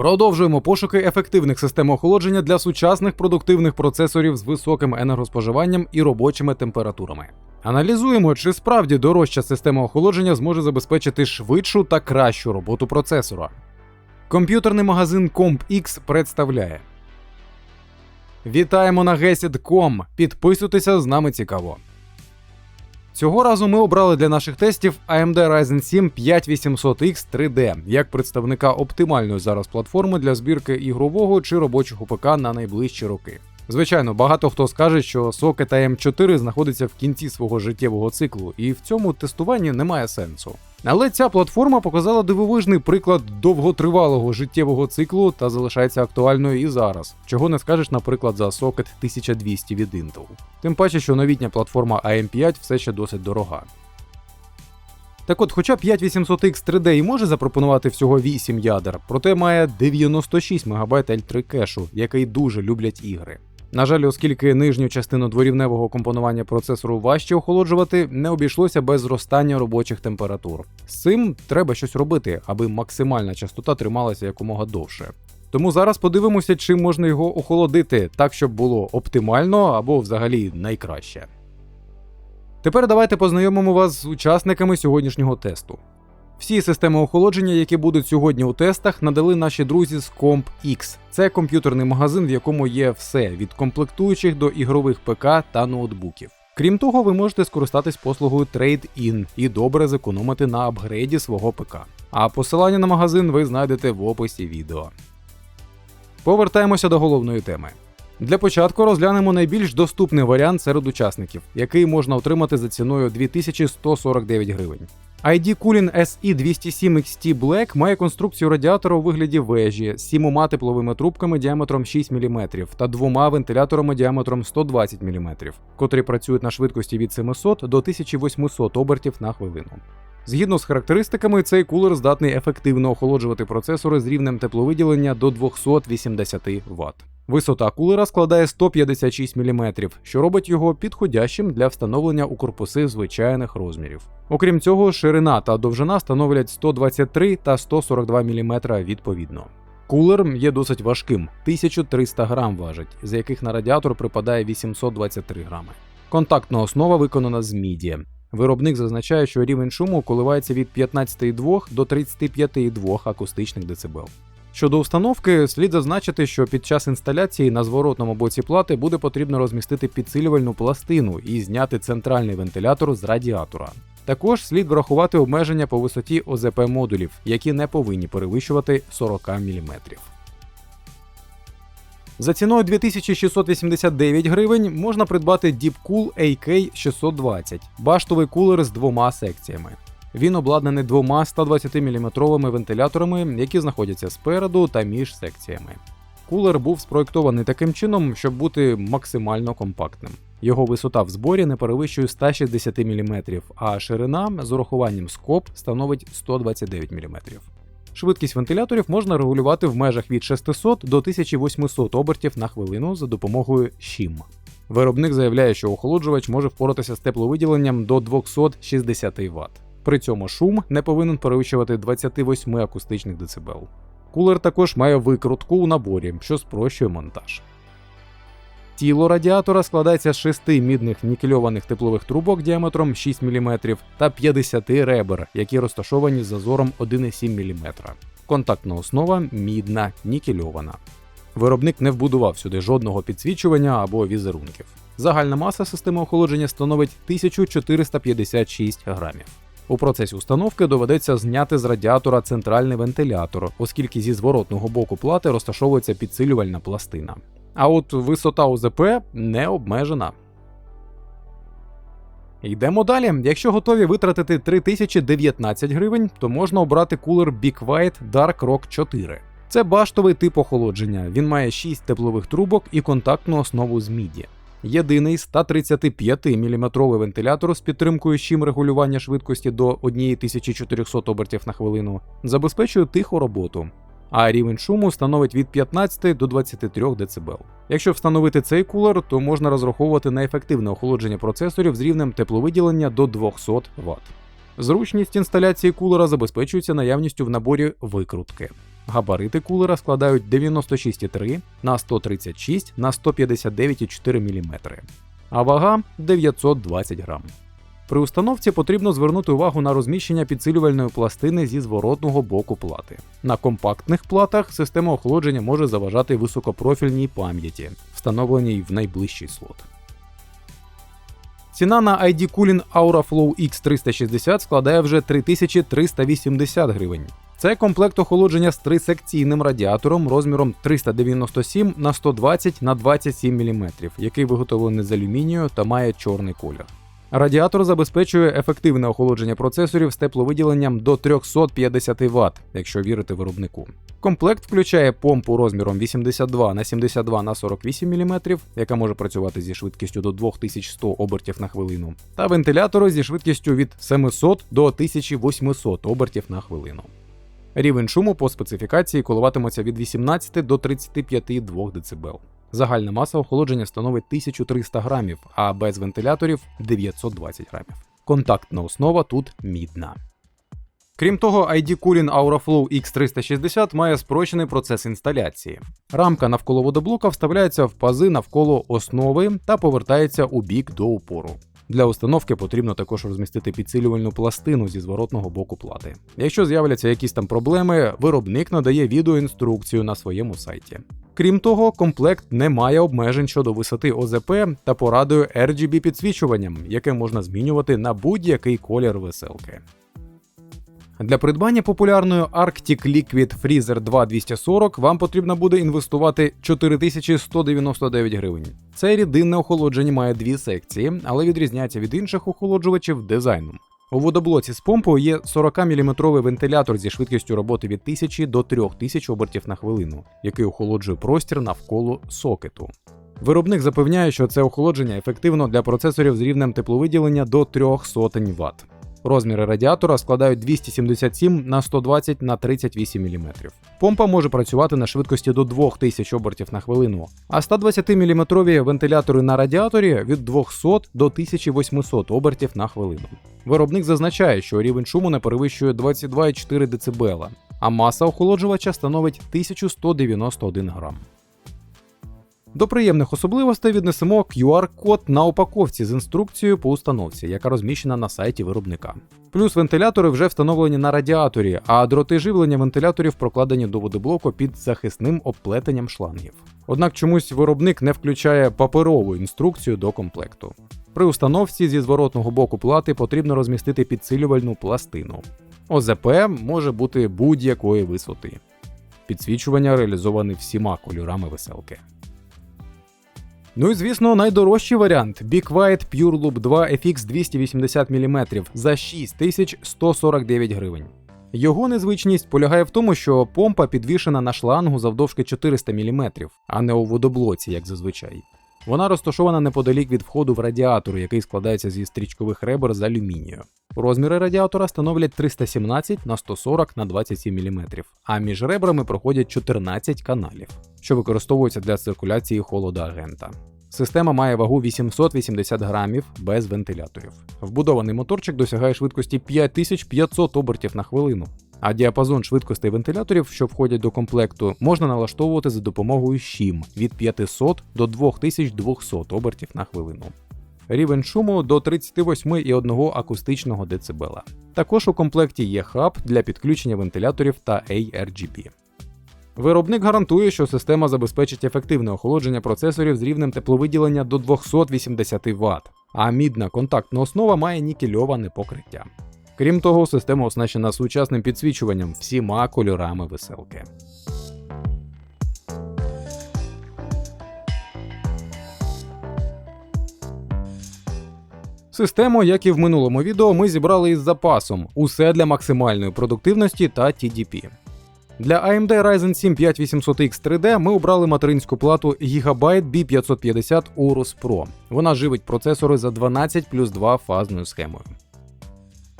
Продовжуємо пошуки ефективних систем охолодження для сучасних продуктивних процесорів з високим енергоспоживанням і робочими температурами. Аналізуємо, чи справді дорожча система охолодження зможе забезпечити швидшу та кращу роботу процесора. Комп'ютерний магазин CompX представляє. Вітаємо на Gesid.com. Підписуйтеся, з нами цікаво. Цього разу ми обрали для наших тестів AMD Ryzen 7 5800X 3D як представника оптимальної зараз платформи для збірки ігрового чи робочого ПК на найближчі роки. Звичайно, багато хто скаже, що сокет AM4 знаходиться в кінці свого життєвого циклу, і в цьому тестуванні немає сенсу. Але ця платформа показала дивовижний приклад довготривалого життєвого циклу та залишається актуальною і зараз, чого не скажеш, наприклад, за сокет 1200 від Intel. Тим паче, що новітня платформа AM5 все ще досить дорога. Так от, хоча 5800X 3D і може запропонувати всього 8 ядер, проте має 96 МБ L3 кешу, який дуже люблять ігри. На жаль, оскільки нижню частину дворівневого компонування процесору важче охолоджувати, не обійшлося без зростання робочих температур. З цим треба щось робити, аби максимальна частота трималася якомога довше. Тому зараз подивимося, чим можна його охолодити так, щоб було оптимально або взагалі найкраще. Тепер давайте познайомимо вас з учасниками сьогоднішнього тесту. Всі системи охолодження, які будуть сьогодні у тестах, надали наші друзі з CompX. Це комп'ютерний магазин, в якому є все від комплектуючих до ігрових ПК та ноутбуків. Крім того, ви можете скористатись послугою Trade-in і добре зекономити на апгрейді свого ПК. А посилання на магазин ви знайдете в описі відео. Повертаємося до головної теми. Для початку розглянемо найбільш доступний варіант серед учасників, який можна отримати за ціною 2149 гривень. ID Cooling SE207 XT Black має конструкцію радіатора у вигляді вежі з сімома тепловими трубками діаметром 6 мм та двома вентиляторами діаметром 120 мм, котрі працюють на швидкості від 700 до 1800 обертів на хвилину. Згідно з характеристиками, цей кулер здатний ефективно охолоджувати процесори з рівнем тепловиділення до 280 Вт. Висота кулера складає 156 мм, що робить його підходящим для встановлення у корпуси звичайних розмірів. Окрім цього, ширина та довжина становлять 123 та 142 мм відповідно. Кулер є досить важким 1300 грам важить, з яких на радіатор припадає 823 грами. Контактна основа виконана з міді. Виробник зазначає, що рівень шуму коливається від 15,2 до 35,2 акустичних децибел. Щодо установки, слід зазначити, що під час інсталяції на зворотному боці плати буде потрібно розмістити підсилювальну пластину і зняти центральний вентилятор з радіатора. Також слід врахувати обмеження по висоті ОЗП модулів, які не повинні перевищувати 40 мм. За ціною 2689 гривень можна придбати Deepcool AK620 баштовий кулер з двома секціями. Він обладнаний двома 120-мм вентиляторами, які знаходяться спереду та між секціями. Кулер був спроєктований таким чином, щоб бути максимально компактним. Його висота в зборі не перевищує 160 мм, а ширина з урахуванням скоб становить 129 мм. Швидкість вентиляторів можна регулювати в межах від 600 до 1800 обертів на хвилину за допомогою щім. Виробник заявляє, що охолоджувач може впоратися з тепловиділенням до 260 Вт. При цьому шум не повинен перевищувати 28 акустичних децибел. Кулер також має викрутку у наборі, що спрощує монтаж. Тіло радіатора складається з 6 мідних нікельованих теплових трубок діаметром 6 мм та 50 ребер, які розташовані з зазором 1,7 мм. Контактна основа мідна нікельована. Виробник не вбудував сюди жодного підсвічування або візерунків. Загальна маса системи охолодження становить 1456 грамів. У процесі установки доведеться зняти з радіатора центральний вентилятор, оскільки зі зворотного боку плати розташовується підсилювальна пластина. А от висота ОЗП не обмежена. Йдемо далі. Якщо готові витратити 3019 гривень, то можна обрати кулер Big White Dark Rock 4. Це баштовий тип охолодження. Він має 6 теплових трубок і контактну основу з міді. Єдиний 135-мм вентилятор з підтримкою щим регулювання швидкості до 1400 обертів на хвилину забезпечує тиху роботу, а рівень шуму становить від 15 до 23 дБ. Якщо встановити цей кулер, то можна розраховувати на ефективне охолодження процесорів з рівнем тепловиділення до 200 Вт. Зручність інсталяції кулера забезпечується наявністю в наборі викрутки. Габарити кулера складають 96,3 на 136 на 159,4 мм, а вага 920 грам. При установці потрібно звернути увагу на розміщення підсилювальної пластини зі зворотного боку плати. На компактних платах система охолодження може заважати високопрофільній пам'яті, встановленій в найближчий слот. Ціна на ID Cooling AuraFlow X360 складає вже 3380 гривень. Це комплект охолодження з трисекційним радіатором розміром 397 на 120 на 27 мм, який виготовлений з алюмінію та має чорний колір. Радіатор забезпечує ефективне охолодження процесорів з тепловиділенням до 350 Вт, якщо вірити виробнику. Комплект включає помпу розміром 82 на 72 на 48 мм, яка може працювати зі швидкістю до 2100 обертів на хвилину, та вентилятори зі швидкістю від 700 до 1800 обертів на хвилину. Рівень шуму по специфікації коливатиметься від 18 до 35,2 дБ. Загальна маса охолодження становить 1300 грамів, а без вентиляторів 920 грамів. Контактна основа тут мідна. Крім того, ID Cooling AuraFlow X360 має спрощений процес інсталяції. Рамка навколо водоблока вставляється в пази навколо основи та повертається у бік до упору. Для установки потрібно також розмістити підсилювальну пластину зі зворотного боку плати. Якщо з'являться якісь там проблеми, виробник надає відеоінструкцію на своєму сайті. Крім того, комплект не має обмежень щодо висоти ОЗП та порадує RGB підсвічуванням, яке можна змінювати на будь-який колір веселки. Для придбання популярної Arctic Liquid Freezer 2240 вам потрібно буде інвестувати 4199 гривень. Це рідинне охолодження має дві секції, але відрізняється від інших охолоджувачів дизайном. У водоблоці з помпою є 40-мм вентилятор зі швидкістю роботи від 1000 до 3000 обертів на хвилину, який охолоджує простір навколо сокету. Виробник запевняє, що це охолодження ефективно для процесорів з рівнем тепловиділення до 300 Вт. Розміри радіатора складають 277 на 120 на 38 мм. Помпа може працювати на швидкості до 2000 обертів на хвилину, а 120 мм вентилятори на радіаторі від 200 до 1800 обертів на хвилину. Виробник зазначає, що рівень шуму не перевищує 22,4 дБ, а маса охолоджувача становить 1191 грам. До приємних особливостей віднесемо QR-код на упаковці з інструкцією по установці, яка розміщена на сайті виробника. Плюс вентилятори вже встановлені на радіаторі, а дроти живлення вентиляторів прокладені до водоблоку під захисним обплетенням шлангів. Однак чомусь виробник не включає паперову інструкцію до комплекту. При установці зі зворотного боку плати потрібно розмістити підсилювальну пластину. ОЗП може бути будь-якої висоти. Підсвічування реалізоване всіма кольорами веселки. Ну і звісно, найдорожчий варіант Be Quiet Pure Loop 2 FX 280 мм за 6149 гривень. Його незвичність полягає в тому, що помпа підвішена на шлангу завдовжки 400 мм, а не у водоблоці, як зазвичай. Вона розташована неподалік від входу в радіатор, який складається зі стрічкових ребер з алюмінію. Розміри радіатора становлять 317 на 140 на 27 мм, а між ребрами проходять 14 каналів, що використовуються для циркуляції холодоагента. Система має вагу 880 грамів без вентиляторів. Вбудований моторчик досягає швидкості 5500 обертів на хвилину, а діапазон швидкостей вентиляторів, що входять до комплекту, можна налаштовувати за допомогою щім від 500 до 2200 обертів на хвилину. Рівень шуму до 38,1 акустичного децибела. Також у комплекті є хаб для підключення вентиляторів та ARGB. Виробник гарантує, що система забезпечить ефективне охолодження процесорів з рівнем тепловиділення до 280 Вт, а мідна контактна основа має нікельоване покриття. Крім того, система оснащена сучасним підсвічуванням всіма кольорами веселки. Систему, як і в минулому відео, ми зібрали із запасом усе для максимальної продуктивності та TDP. Для AMD Ryzen 7 5800X 3D ми обрали материнську плату Gigabyte B550 Aorus Pro. Вона живить процесори за 12 плюс 2 фазною схемою.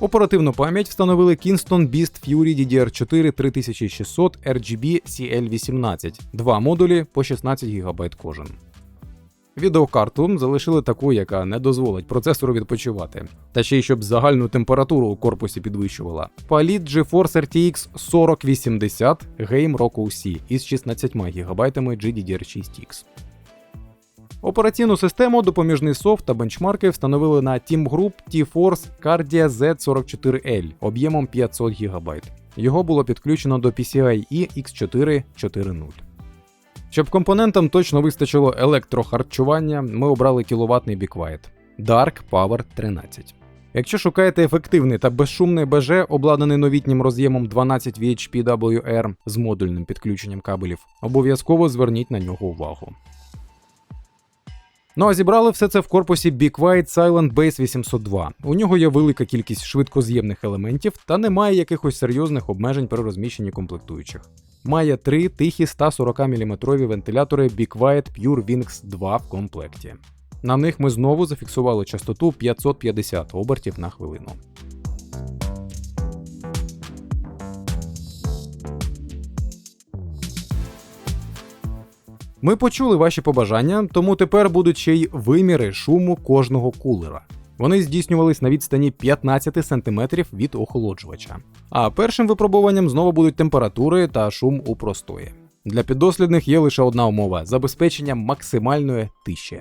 Оперативну пам'ять встановили Kingston Beast Fury DDR4 3600 RGB CL18, два модулі по 16 ГБ кожен. Відеокарту залишили таку, яка не дозволить процесору відпочивати. Та ще й щоб загальну температуру у корпусі підвищувала. Паліт GeForce RTX 4080 Game Rock OC із 16 ГБ GDDR6X. Операційну систему, допоміжний софт та бенчмарки встановили на Team Group T-Force Cardia Z44L об'ємом 500 ГБ. Його було підключено до PCIe X4 4.0. Щоб компонентам точно вистачило електрохарчування, ми обрали кіловатний Be Dark Power 13. Якщо шукаєте ефективний та безшумний БЖ, обладнаний новітнім роз'ємом 12 VHPWR з модульним підключенням кабелів, обов'язково зверніть на нього увагу. Ну а зібрали все це в корпусі Be Quiet Silent Base 802. У нього є велика кількість швидкоз'ємних елементів та немає якихось серйозних обмежень при розміщенні комплектуючих. Має три тихі 140 мм вентилятори Be Quiet Pure Wings 2 в комплекті. На них ми знову зафіксували частоту 550 обертів на хвилину. Ми почули ваші побажання, тому тепер будуть ще й виміри шуму кожного кулера. Вони здійснювались на відстані 15 см від охолоджувача. А першим випробуванням знову будуть температури та шум у простої. Для піддослідних є лише одна умова забезпечення максимальної тиші.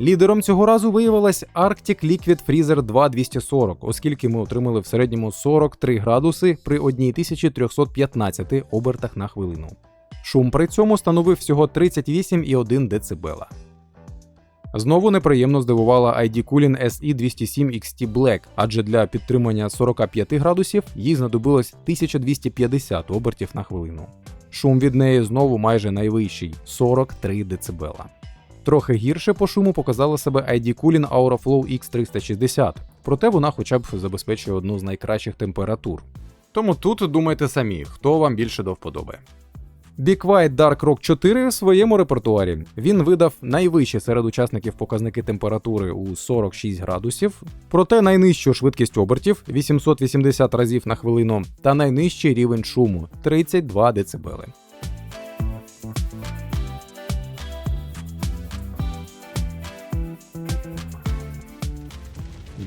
Лідером цього разу виявилась Arctic Liquid Freezer 2240, оскільки ми отримали в середньому 43 градуси при 1315 обертах на хвилину. Шум при цьому становив всього 38,1 дБ. Знову неприємно здивувала ID Cooling SE207 XT Black, адже для підтримання 45 градусів їй знадобилось 1250 обертів на хвилину. Шум від неї знову майже найвищий 43 дБ. Трохи гірше по шуму показала себе ID Cooling AuraFlow X360, проте вона хоча б забезпечує одну з найкращих температур. Тому тут думайте самі, хто вам більше до вподоби. Be Quiet Dark Rock 4 в своєму репертуарі. Він видав найвищі серед учасників показники температури у 46 градусів, проте найнижчу швидкість обертів 880 разів на хвилину та найнижчий рівень шуму 32 дБ.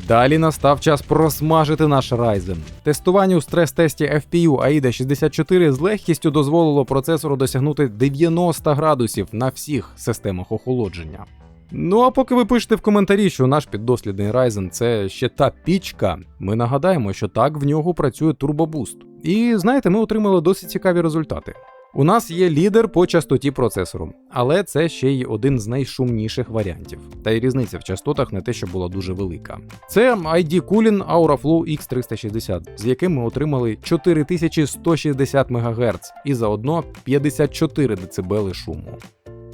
Далі настав час просмажити наш Ryzen. Тестування у стрес-тесті FPU AIDA 64 з легкістю дозволило процесору досягнути 90 градусів на всіх системах охолодження. Ну а поки ви пишете в коментарі, що наш піддослідний Ryzen це ще та пічка, ми нагадаємо, що так в нього працює турбобуст. І знаєте, ми отримали досить цікаві результати. У нас є лідер по частоті процесору, але це ще й один з найшумніших варіантів. Та й різниця в частотах не те, що була дуже велика. Це ID Cooling AuraFlow X360, з яким ми отримали 4160 МГц і заодно 54 дБ шуму.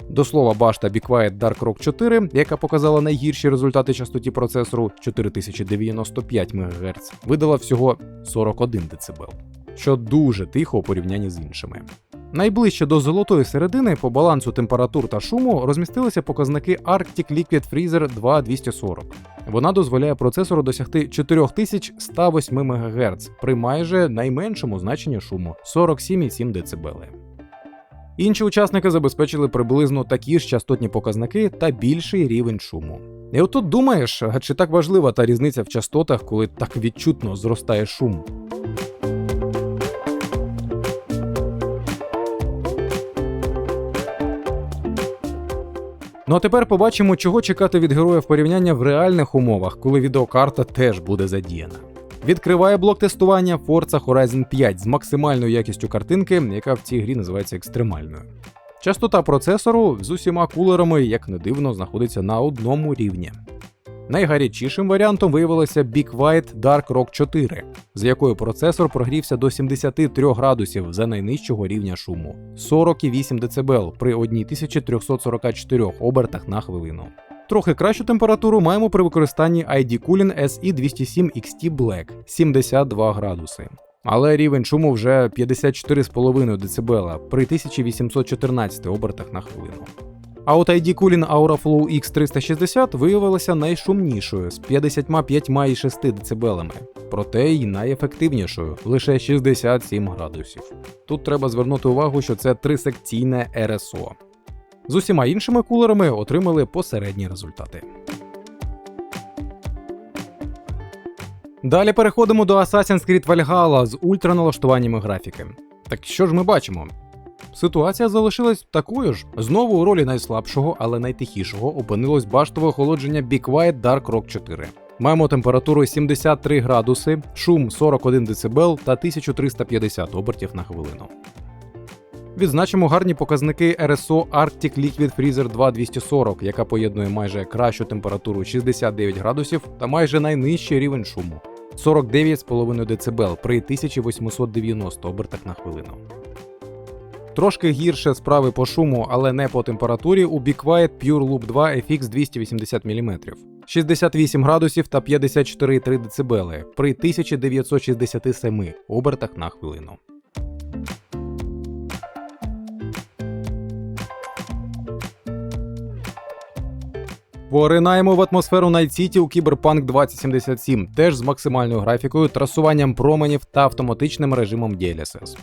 До слова, башта Be Quiet Dark Rock 4, яка показала найгірші результати частоті процесору 4095 МГц, видала всього 41 дБ, що дуже тихо у порівнянні з іншими. Найближче до золотої середини по балансу температур та шуму розмістилися показники Arctic Liquid Freezer 2240. Вона дозволяє процесору досягти 4108 МГц при майже найменшому значенні шуму 47,7 дБ. Інші учасники забезпечили приблизно такі ж частотні показники та більший рівень шуму. І отут думаєш, чи так важлива та різниця в частотах, коли так відчутно зростає шум? Ну а тепер побачимо, чого чекати від героя в порівняння в реальних умовах, коли відеокарта теж буде задіяна. Відкриває блок тестування Forza Horizon 5 з максимальною якістю картинки, яка в цій грі називається екстремальною. Частота процесору з усіма кулерами, як не дивно, знаходиться на одному рівні. Найгарячішим варіантом виявилося Be Quiet Dark Rock 4, з якою процесор прогрівся до 73 градусів за найнижчого рівня шуму 40,8 дБ при 1344 обертах на хвилину. Трохи кращу температуру маємо при використанні ID Cooling SE207 XT Black 72 градуси. Але рівень шуму вже 54,5 дБ при 1814 обертах на хвилину. А от ID Cooling AuraFlow X360 виявилася найшумнішою з 55,6 дБ, проте й найефективнішою лише 67 градусів. Тут треба звернути увагу, що це трисекційне РСО. З усіма іншими кулерами отримали посередні результати. Далі переходимо до Assassin's Creed Valhalla з ультраналаштуваннями графіки. Так що ж ми бачимо? Ситуація залишилась такою ж. Знову у ролі найслабшого, але найтихішого опинилось баштове охолодження Be Quiet Dark Rock 4. Маємо температуру 73 градуси, шум 41 дБ та 1350 обертів на хвилину. Відзначимо гарні показники RSO Arctic Liquid Freezer 2240, яка поєднує майже кращу температуру 69 градусів та майже найнижчий рівень шуму 49,5 дБ при 1890 обертах на хвилину. Трошки гірше справи по шуму, але не по температурі у Be Pure Loop 2 FX 280 мм. 68 градусів та 54,3 дБ при 1967 обертах на хвилину. Поринаємо в атмосферу City у Cyberpunk 2077, теж з максимальною графікою, трасуванням променів та автоматичним режимом DLSS.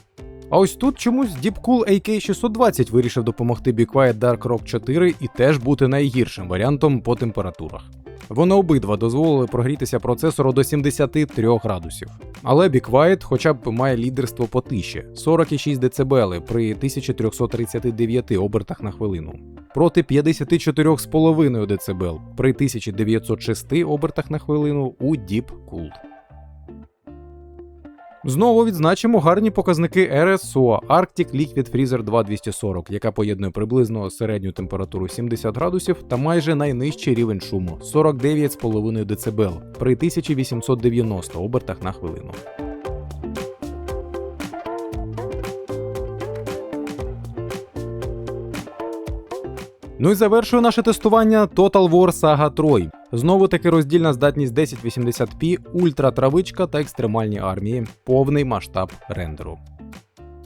А ось тут чомусь Deepcool AK620 вирішив допомогти Be Quiet Dark Rock 4 і теж бути найгіршим варіантом по температурах. Вони обидва дозволили прогрітися процесору до 73 градусів. Але Be Quiet хоча б має лідерство по тиші 46 дБ при 1339 обертах на хвилину, проти 54,5 дБ при 1906 обертах на хвилину у Deep Cool. Знову відзначимо гарні показники RSO Arctic Liquid Freezer 2240, яка поєднує приблизно середню температуру 70 градусів та майже найнижчий рівень шуму 49,5 дБ при 1890 обертах на хвилину. Ну і завершує наше тестування Total War Saga Troy. Знову таки роздільна здатність 1080p, ультра травичка та екстремальні армії, повний масштаб рендеру.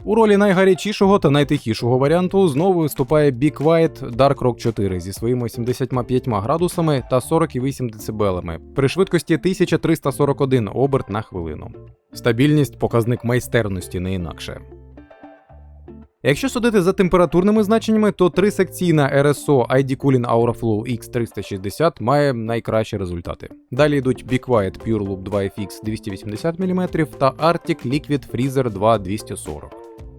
У ролі найгарячішого та найтихішого варіанту знову виступає Be Quiet Dark Rock 4 зі своїми 75 градусами та 48 дБ при швидкості 1341 оберт на хвилину. Стабільність показник майстерності не інакше. Якщо судити за температурними значеннями, то трисекційна RSO ID Cooling Auraflow X360 має найкращі результати. Далі йдуть Be Quiet Pure Loop 2 FX 280 мм та Arctic Liquid Freezer 2 240.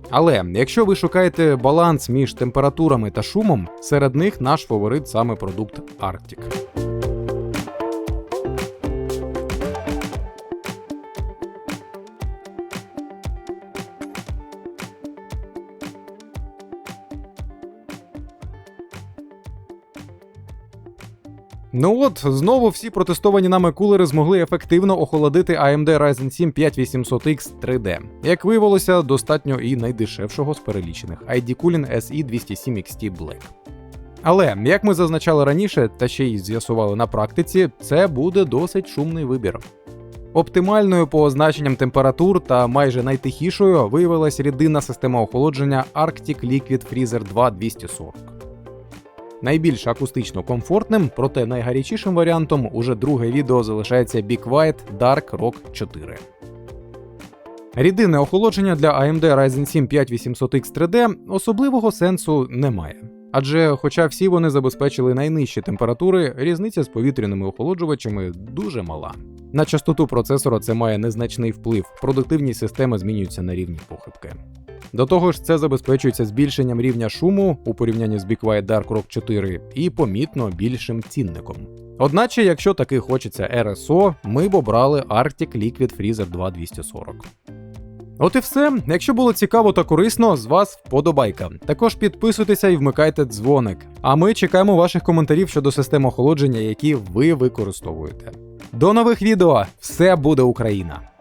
Але якщо ви шукаєте баланс між температурами та шумом, серед них наш фаворит саме продукт Arctic. Ну от, знову всі протестовані нами кулери змогли ефективно охолодити AMD Ryzen 7 5800X 3D. Як виявилося, достатньо і найдешевшого з перелічених ID Cooling SE 207 XT Black. Але, як ми зазначали раніше, та ще й з'ясували на практиці, це буде досить шумний вибір. Оптимальною по означенням температур та майже найтихішою виявилась рідинна система охолодження Arctic Liquid Freezer 2 240. Найбільш акустично комфортним, проте найгарячішим варіантом уже друге відео залишається Be Quiet Dark Rock 4. Рідинне охолодження для AMD Ryzen 7 5800X 3D особливого сенсу немає. Адже, хоча всі вони забезпечили найнижчі температури, різниця з повітряними охолоджувачами дуже мала. На частоту процесора це має незначний вплив, продуктивність системи змінюється на рівні похибки. До того ж, це забезпечується збільшенням рівня шуму у порівнянні з Be Quiet Dark Rock 4 і помітно більшим цінником. Одначе, якщо таки хочеться RSO, ми б обрали Arctic Liquid Freezer 2240. От і все. Якщо було цікаво та корисно, з вас вподобайка. Також підписуйтеся і вмикайте дзвоник. А ми чекаємо ваших коментарів щодо систем охолодження, які ви використовуєте. До нових відео! Все буде Україна!